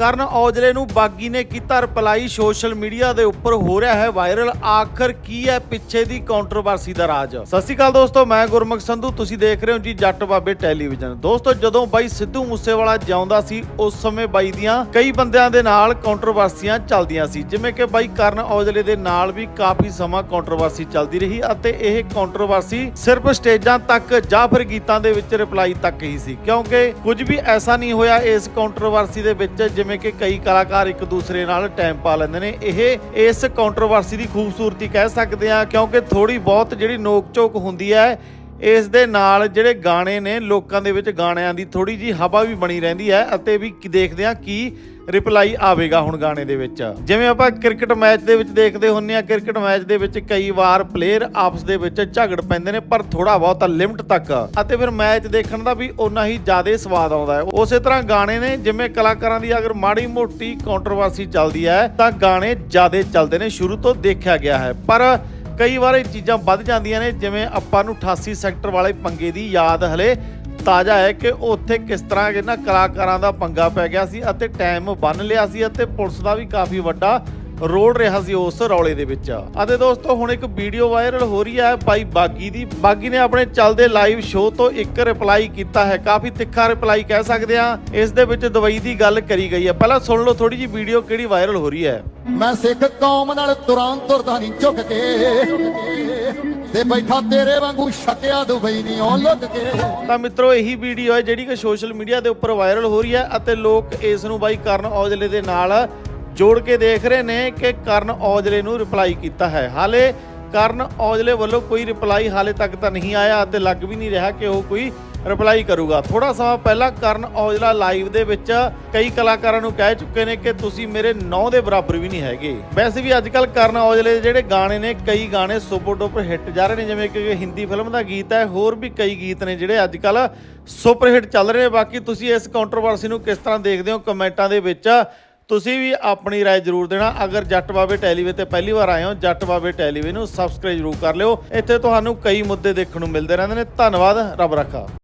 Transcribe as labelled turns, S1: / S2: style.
S1: ਕਰਨ ਔਜਲੇ ਨੂੰ ਬਾਗੀ ਨੇ ਕੀਤਾ ਰਿਪਲਾਈ, ਸੋਸ਼ਲ ਮੀਡੀਆ ਦੇ ਉੱਪਰ ਹੋ ਰਿਹਾ ਹੈ ਵਾਇਰਲ। ਆਖਰ ਕੀ ਹੈ? ਪਿੱਛੇ ਦੀ ਕੰਟਰੋਵਰਸੀ ਦਾ ਰਾਜ। ਸਤਿ ਸ਼੍ਰੀ ਅਕਾਲ ਦੋਸਤੋ, ਮੈਂ ਗੁਰਮੁਖ ਸੰਧੂ। ਤੁਸੀਂ ਦੇਖ ਰਹੇ ਹੋ ਜੀ ਜੱਟ ਬਾਬੇ ਟੈਲੀਵਿਜ਼ਨ। ਦੋਸਤੋ, ਜਦੋਂ ਬਾਈ ਸਿੱਧੂ ਮੂਸੇਵਾਲਾ ਜਿਉਂਦਾ ਸੀ, ਉਸ ਸਮੇਂ ਬਾਈ ਦੀਆਂ ਕਈ ਬੰਦਿਆਂ ਦੇ ਨਾਲ ਕੰਟਰੋਵਰਸੀਆਂ ਚੱਲਦੀਆਂ ਸੀ। ਜਿਵੇਂ ਕਿ ਬਾਈ ਕਰਨ ਔਜਲੇ ਦੇ ਨਾਲ ਵੀ ਕਾਫੀ ਸਮਾਂ ਕੰਟਰੋਵਰਸੀ ਚੱਲਦੀ ਰਹੀ ਅਤੇ ਇਹ ਕੰਟਰੋਵਰਸੀ ਸਿਰਫ ਸਟੇਜਾਂ ਤੱਕ ਜਾਂ ਫਿਰ ਗੀਤਾਂ ਦੇ ਵਿੱਚ ਰਿਪਲਾਈ ਤੱਕ ਹੀ ਸੀ। ਕਿਉਂਕਿ ਕੁਝ ਵੀ ਐਸਾ ਨਹੀਂ ਹੋਇਆ ਇਸ ਕੰਟਰੋਵਰਸੀ ਦੇ ਵਿੱਚ, ਜਿਵੇਂ ਕਿ ਕਈ ਕਲਾਕਾਰ ਇੱਕ ਦੂਸਰੇ ਨਾਲ ਟਾਈਮ ਪਾ ਲੈਂਦੇ ਨੇ, ਇਹ ਇਸ ਕੰਟਰੋਵਰਸੀ ਦੀ ਖੂਬਸੂਰਤੀ ਕਹਿ ਸਕਦੇ ਆ ਕਿਉਂਕਿ ਥੋੜੀ ਬਹੁਤ ਜਿਹੜੀ ਨੋਕ ਝੋਕ ਹੁੰਦੀ ਹੈ ਇਸ ਦੇ ਨਾਲ ਜਿਹੜੇ ਗਾਣੇ ਨੇ, ਲੋਕਾਂ ਦੇ ਵਿੱਚ ਗਾਣਿਆਂ ਦੀ ਥੋੜੀ ਜੀ ਹਵਾ ਵੀ ਬਣੀ ਰਹਿੰਦੀ ਹੈ ਅਤੇ ਵੀ ਦੇਖਦੇ ਆ ਕੀ ਰਿਪਲਾਈ ਆਵੇਗਾ ਹੁਣ ਗਾਣੇ ਦੇ ਵਿੱਚ। ਜਿਵੇਂ ਆਪਾਂ ਕ੍ਰਿਕਟ ਮੈਚ ਦੇ ਵਿੱਚ ਦੇਖਦੇ ਹੁੰਨੇ ਆ ਕ੍ਰਿਕਟ ਮੈਚ ਦੇ ਵਿੱਚ ਕਈ ਵਾਰ ਪਲੇਅਰ ਆਪਸ ਦੇ ਵਿੱਚ ਝਗੜ ਪੈਂਦੇ ਨੇ, ਪਰ ਥੋੜਾ ਬਹੁਤਾ ਲਿਮਟ ਤੱਕ ਅਤੇ ਫਿਰ ਮੈਚ ਦੇਖਣ ਦਾ ਵੀ ਓਨਾ ਹੀ ਜ਼ਿਆਦਾ ਸਵਾਦ ਆਉਂਦਾ ਹੈ। ਉਸੇ ਤਰ੍ਹਾਂ ਗਾਣੇ ਨੇ, ਜਿਵੇਂ ਕਲਾਕਾਰਾਂ ਦੀ ਅਗਰ ਮਾੜੀ ਮੋਟੀ ਕੰਟਰੋਵਰਸੀ ਚੱਲਦੀ ਹੈ, ਤਾਂ ਗਾਣੇ ਜ਼ਿਆਦਾ ਚੱਲਦੇ ਨੇ, ਸ਼ੁਰੂ ਤੋਂ ਦੇਖਿਆ ਗਿਆ ਹੈ। ਪਰ ਕਈ ਵਾਰ ਇਹ ਚੀਜ਼ਾਂ ਵੱਧ ਜਾਂਦੀਆਂ ਨੇ, ਜਿਵੇਂ ਆਪਾਂ ਨੂੰ 88 ਸੈਕਟਰ ਵਾਲੇ ਪੰਗੇ ਦੀ ਯਾਦ ਹਲੇ ਤਾਜ਼ਾ ਹੈ ਕਿ ਉੱਥੇ ਕਿਸ ਤਰ੍ਹਾਂ ਇਹਨਾਂ ਕਲਾਕਾਰਾਂ ਦਾ ਪੰਗਾ ਪੈ ਗਿਆ ਸੀ ਅਤੇ ਟਾਈਮ ਬੰਨ ਲਿਆ ਸੀ ਅਤੇ ਪੁਲਿਸ ਦਾ ਵੀ ਕਾਫੀ ਵੱਡਾ ਰੋਲ ਰਿਹਾ ਸੀ ਉਸ ਰੌਲੇ ਦੇ ਵਿੱਚ। ਅਤੇ ਦੋਸਤੋ ਹੁਣ ਇੱਕ ਵੀਡੀਓ ਵਾਇਰਲ ਹੋ ਰਹੀ ਹੈ ਬਾਈ ਬਾਗੀ ਦੀ। ਬਾਗੀ ਨੇ ਆਪਣੇ ਚੱਲਦੇ ਲਾਈਵ ਸ਼ੋਅ ਤੋਂ ਇੱਕ ਰਿਪਲਾਈ ਕੀਤਾ ਹੈ। ਕਾਫੀ ਤਿੱਖਾ ਰਿਪਲਾਈ ਕਹਿ ਸਕਦੇ ਆ ਇਸ ਦੇ ਵਿੱਚ ਦਵਾਈ ਦੀ ਗੱਲ ਕਰੀ ਗਈ ਹੈ। ਪਹਿਲਾਂ ਸੁਣ ਲਓ ਥੋੜੀ ਜੀ ਵੀਡੀਓ ਕਿਹੜੀ ਵਾਇਰਲ ਹੋ ਰਹੀ ਹੈ।
S2: ਮੈਂ ਸਿੱਖ ਕੌਮ ਨਾਲ ਤੁਰਾਂ ਤੁਰਦਾ ਨਹੀਂ ਝੁਕ ਕੇ। ਤੇ ਬੈਠਾ ਤੇਰੇ ਵਾਂਗੂ ਛਕਿਆ ਦੁਬਈ ਨਹੀਂ ਉਹ ਲੁੱਕ ਕੇ।
S1: ਤਾਂ ਮਿੱਤਰੋ ਇਹੀ ਵੀਡੀਓ ਹੈ ਜਿਹੜੀ ਕਿ ਸੋਸ਼ਲ ਮੀਡੀਆ ਦੇ ਉੱਪਰ ਵਾਇਰਲ ਹੋ ਰਹੀ ਹੈ ਅਤੇ ਲੋਕ ਇਸ ਨੂੰ ਬਾਈ ਕਰਨ ਔਜਲੇ ਦੇ ਨਾਲ ਜੋੜ ਕੇ ਦੇਖ ਰਹੇ ਨੇ ਕਿ ਕਰਨ ਔਜਲੇ ਨੂੰ ਰਿਪਲਾਈ ਕੀਤਾ ਹੈ। ਹਾਲੇ ਕਰਨ ਔਜਲੇ ਵੱਲੋਂ ਕੋਈ ਰਿਪਲਾਈ ਹਾਲੇ ਤੱਕ ਤਾਂ ਨਹੀਂ ਆਇਆ ਅਤੇ ਲੱਗ ਵੀ ਨਹੀਂ ਰਿਹਾ ਕਿ ਉਹ ਕੋਈ ਰਿਪਲਾਈ ਕਰੂਗਾ। ਥੋੜਾ ਸਮਾਂ ਪਹਿਲਾਂ ਕਰਨ ਔਜਲਾ ਲਾਈਵ ਦੇ ਵਿੱਚ ਕਈ ਕਲਾਕਾਰਾਂ ਨੂੰ ਕਹਿ ਚੁੱਕੇ ਨੇ ਕਿ ਤੁਸੀਂ ਮੇਰੇ ਨਾਂ ਦੇ ਬਰਾਬਰ ਵੀ ਨਹੀਂ ਹੈਗੇ। ਵੈਸੇ ਵੀ ਅੱਜਕੱਲ ਕਰਨ ਔਜਲੇ ਦੇ ਜਿਹੜੇ ਗਾਣੇ ਨੇ, ਕਈ ਗਾਣੇ ਸੁਪਰ ਡੁਪਰ ਹਿੱਟ ਜਾ ਰਹੇ ਨੇ, ਜਿਵੇਂ ਕਿ ਹਿੰਦੀ ਫਿਲਮ ਦਾ ਗੀਤ ਹੈ, ਹੋਰ ਵੀ ਕਈ ਗੀਤ ਨੇ ਜਿਹੜੇ ਅੱਜਕੱਲ ਸੁਪਰ ਹਿੱਟ ਚੱਲ ਰਹੇ ਨੇ। ਬਾਕੀ ਤੁਸੀਂ ਇਸ ਕੰਟਰੋਵਰਸੀ ਨੂੰ ਕਿਸ ਤਰ੍ਹਾਂ ਦੇਖਦੇ ਹੋ? ਕਮੈਂਟਾਂ ਦੇ ਵਿੱਚ ਤੁਸੀਂ ਵੀ ਆਪਣੀ رائے ਜ਼ਰੂਰ ਦੇਣਾ ਅਗਰ ਜੱਟ ਬਾਬੇ ਟੈਲੀਵੇ ਤੇ ਪਹਿਲੀ ਵਾਰ ਆਏ ਹੋ ਜੱਟ ਬਾਬੇ ਟੈਲੀਵੇ ਨੂੰ ਸਬਸਕ੍ਰਾਈਬ ਜ਼ਰੂਰ ਕਰ ਲਿਓ ਇੱਥੇ ਤੁਹਾਨੂੰ ਕਈ ਮੁੱਦੇ ਦੇਖਣ ਨੂੰ ਮਿਲਦੇ ਰਹਿੰਦੇ ਨੇ ਧੰਨਵਾਦ ਰੱਬ ਰੱਖਾ